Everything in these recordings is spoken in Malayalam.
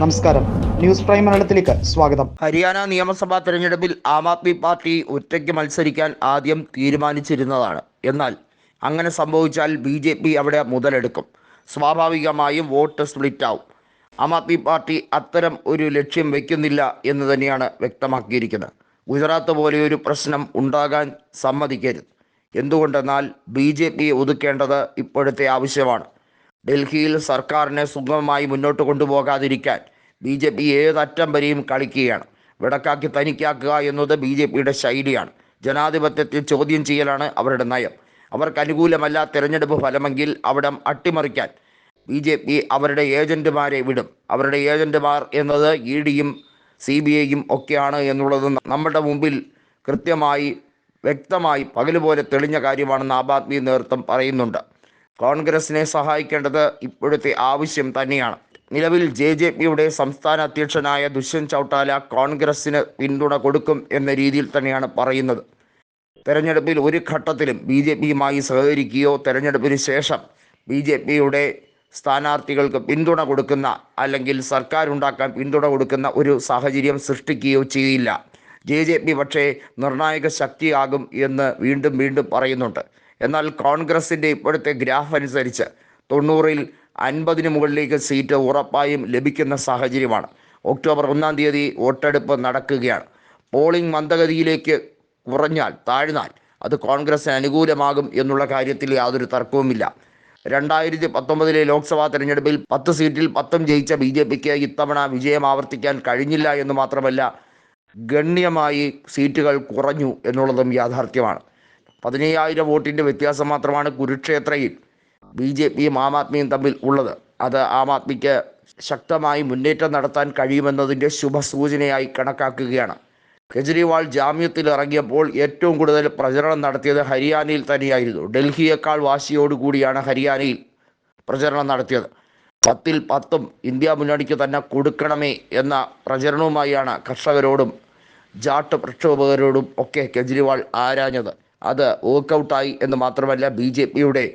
നമസ്കാരം. ന്യൂസ് പ്രൈം മലയാളത്തിലേക്ക് സ്വാഗതം. ഹരിയാന നിയമസഭാ തെരഞ്ഞെടുപ്പിൽ ആം ആദ്മി പാർട്ടി ഒറ്റയ്ക്ക് മത്സരിക്കാൻ ആദ്യം തീരുമാനിച്ചിരുന്നതാണ്. എന്നാൽ അങ്ങനെ സംഭവിച്ചാൽ ബി ജെ പി അവിടെ മുതലെടുക്കും. സ്വാഭാവികമായും വോട്ട് സ്പ്ലിറ്റ് ആവും ആം ആദ്മി പാർട്ടി അത്തരം ഒരു ലക്ഷ്യം വയ്ക്കുന്നില്ല എന്ന് തന്നെയാണ് വ്യക്തമാക്കിയിരിക്കുന്നത്. ഗുജറാത്ത് പോലെ ഒരു പ്രശ്നം ഉണ്ടാകാൻ സമ്മതിക്കരുത്. എന്തുകൊണ്ടെന്നാൽ ബി ജെ ഒതുക്കേണ്ടത് ഇപ്പോഴത്തെ ആവശ്യമാണ്. ഡൽഹിയിൽ സർക്കാരിനെ സുഗമമായി മുന്നോട്ട് കൊണ്ടുപോകാതിരിക്കാൻ ബി ജെ പി ഏതറ്റം വരെയും കളിക്കുകയാണ്. വിടക്കാക്കി തനിക്കാക്കുക എന്നത് ബി ജെ പിയുടെ ശൈലിയാണ്. ജനാധിപത്യത്തെ ചോദ്യം ചെയ്യലാണ് അവരുടെ നയം. അവർക്ക് അനുകൂലമല്ല തിരഞ്ഞെടുപ്പ് ഫലമെങ്കിൽ അവിടെ അട്ടിമറിക്കാൻ ബി ജെ പി അവരുടെ ഏജന്റുമാരെ വിടും. അവരുടെ ഏജന്റുമാർ എന്നത് ഇ ഡിയും സി ബി ഐയും ഒക്കെയാണ് എന്നുള്ളത് നമ്മുടെ മുമ്പിൽ കൃത്യമായി വ്യക്തമായി പകലുപോലെ തെളിഞ്ഞ കാര്യമാണെന്ന് ആം ആദ്മി നേതൃത്വം പറയുന്നുണ്ട്. കോൺഗ്രസിനെ സഹായിക്കേണ്ടത് ഇപ്പോഴത്തെ ആവശ്യം തന്നെയാണ്. നിലവിൽ ജെ ജെ പിയുടെ സംസ്ഥാന അധ്യക്ഷനായ ദുഷ്യന്ത് ചൗട്ടാല കോൺഗ്രസിന് പിന്തുണ കൊടുക്കും എന്ന രീതിയിൽ തന്നെയാണ് പറയുന്നത്. തെരഞ്ഞെടുപ്പിൽ ഒരു ഘട്ടത്തിലും ബി ജെ പിയുമായി സഹകരിക്കുകയോ തെരഞ്ഞെടുപ്പിന് ശേഷം ബി ജെ പിയുടെ സ്ഥാനാർത്ഥികൾക്ക് പിന്തുണ കൊടുക്കുന്ന അല്ലെങ്കിൽ സർക്കാർ ഉണ്ടാക്കാൻ പിന്തുണ കൊടുക്കുന്ന ഒരു സാഹചര്യം സൃഷ്ടിക്കുകയോ ചെയ്യില്ല. ജെ ജെ പി പക്ഷേ നിർണായക ശക്തിയാകും എന്ന് വീണ്ടും വീണ്ടും പറയുന്നുണ്ട്. എന്നാൽ കോൺഗ്രസിന്റെ ഇപ്പോഴത്തെ ഗ്രാഫ് അനുസരിച്ച് തൊണ്ണൂറിൽ അൻപതിന് മുകളിലേക്ക് സീറ്റ് ഉറപ്പായും ലഭിക്കുന്ന സാഹചര്യമാണ്. ഒക്ടോബർ ഒന്നാം തീയതി വോട്ടെടുപ്പ് നടക്കുകയാണ്. പോളിംഗ് മന്ദഗതിയിലേക്ക് കുറഞ്ഞാൽ താഴ്ന്നാൽ അത് കോൺഗ്രസിന് അനുകൂലമാകും എന്നുള്ള കാര്യത്തിൽ യാതൊരു തർക്കവുമില്ല. രണ്ടായിരത്തി പത്തൊമ്പതിലെ ലോക്സഭാ തെരഞ്ഞെടുപ്പിൽ പത്ത് സീറ്റിൽ പത്തും ജയിച്ച ബി ജെ പിക്ക് ഇത്തവണ വിജയം ആവർത്തിക്കാൻ കഴിഞ്ഞില്ല എന്ന് മാത്രമല്ല ഗണ്യമായി സീറ്റുകൾ കുറഞ്ഞു എന്നുള്ളതും യാഥാർത്ഥ്യമാണ്. പതിനയ്യായിരം വോട്ടിന്റെ വ്യത്യാസം മാത്രമാണ് കുരുക്ഷേത്രയിൽ. ബി ജെ പിയും ആം ആദ്മിയും തമ്മിൽ ഉള്ളത്. അത് ആം ആദ്മിക്ക് ശക്തമായി മുന്നേറ്റം നടത്താൻ കഴിയുമെന്നതിന്റെ ശുഭസൂചനയായി കണക്കാക്കുകയാണ്. കെജ്രിവാൾ ജാമ്യത്തിൽ ഇറങ്ങിയപ്പോൾ ഏറ്റവും കൂടുതൽ പ്രചരണം നടത്തിയത് ഹരിയാനയിൽ തന്നെയായിരുന്നു. ഡൽഹിയേക്കാൾ വാശിയോടുകൂടിയാണ് ഹരിയാനയിൽ പ്രചരണം നടത്തിയത്. പത്തിൽ പത്തും ഇന്ത്യ മുന്നണിക്ക് തന്നെ കൊടുക്കണമേ എന്ന പ്രചരണവുമായാണ് കർഷകരോടും ജാട്ട് പ്രക്ഷോഭകരോടും ഒക്കെ കെജ്രിവാൾ ആരാഞ്ഞത്. അത് വർക്കൗട്ടായി എന്ന് മാത്രമല്ല ബി ജെ പിയുടെ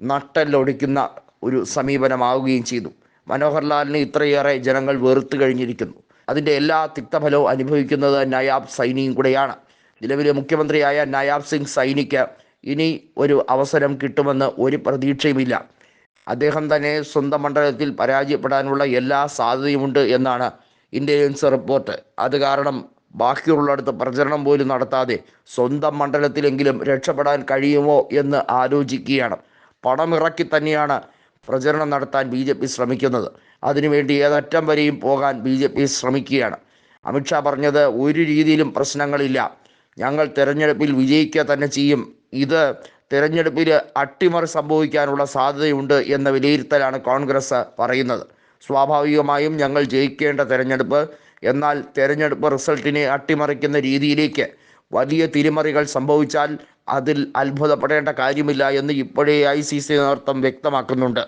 നട്ടല്ലൊടിക്കുന്ന ഒരു സമീപനമാവുകയും ചെയ്തു. മനോഹർ ലാലിനെ ഇത്രയേറെ ജനങ്ങൾ വെറുത്തു കഴിഞ്ഞിരിക്കുന്നു. അതിന്റെ എല്ലാ തിക്തഫലവും അനുഭവിക്കുന്നത് നയാബ് സൈനിയും കൂടെയാണ്. നിലവിലെ മുഖ്യമന്ത്രിയായ നയാബ് സിംഗ് സൈനിക്ക് ഇനി ഒരു അവസരം കിട്ടുമെന്ന് ഒരു പ്രതീക്ഷയുമില്ല. അദ്ദേഹം തന്നെ സ്വന്തം മണ്ഡലത്തിൽ പരാജയപ്പെടാനുള്ള എല്ലാ സാധ്യതയുമുണ്ട് എന്നാണ് ഇന്റലിജൻസ് റിപ്പോർട്ട്. അത് കാരണം ബാക്കിയുള്ളിടത്ത് പ്രചരണം പോലും നടത്താതെ സ്വന്തം മണ്ഡലത്തിലെങ്കിലും രക്ഷപ്പെടാൻ കഴിയുമോ എന്ന് ആലോചിക്കുകയാണ്. പണമിറക്കി തന്നെയാണ് പ്രചരണം നടത്താൻ ബി ജെ പി ശ്രമിക്കുന്നത്. അതിനുവേണ്ടി ഏതറ്റം വരെയും പോകാൻ ബി ജെ പി ശ്രമിക്കുകയാണ്. അമിത്ഷാ പറഞ്ഞത് ഒരു രീതിയിലും പ്രശ്നങ്ങളില്ല. ഞങ്ങൾ തിരഞ്ഞെടുപ്പിൽ വിജയിക്കുക തന്നെ ചെയ്യും. ഇത് തെരഞ്ഞെടുപ്പിൽ അട്ടിമറി സംഭവിക്കാനുള്ള സാധ്യതയുണ്ട് എന്ന വിലയിരുത്തലാണ് കോൺഗ്രസ് പറയുന്നത്. സ്വാഭാവികമായും ഞങ്ങൾ ജയിക്കേണ്ട തെരഞ്ഞെടുപ്പ് എന്നാൽ തെരഞ്ഞെടുപ്പ് റിസൾട്ടിനെ അട്ടിമറിക്കുന്ന രീതിയിലേക്ക് വലിയ തിരിമറികൾ സംഭവിച്ചാൽ അതിൽ അത്ഭുതപ്പെടേണ്ട കാര്യമില്ല എന്ന് ഇപ്പോഴേ ഐ സി സി നേതൃത്വം വ്യക്തമാക്കുന്നുണ്ട്.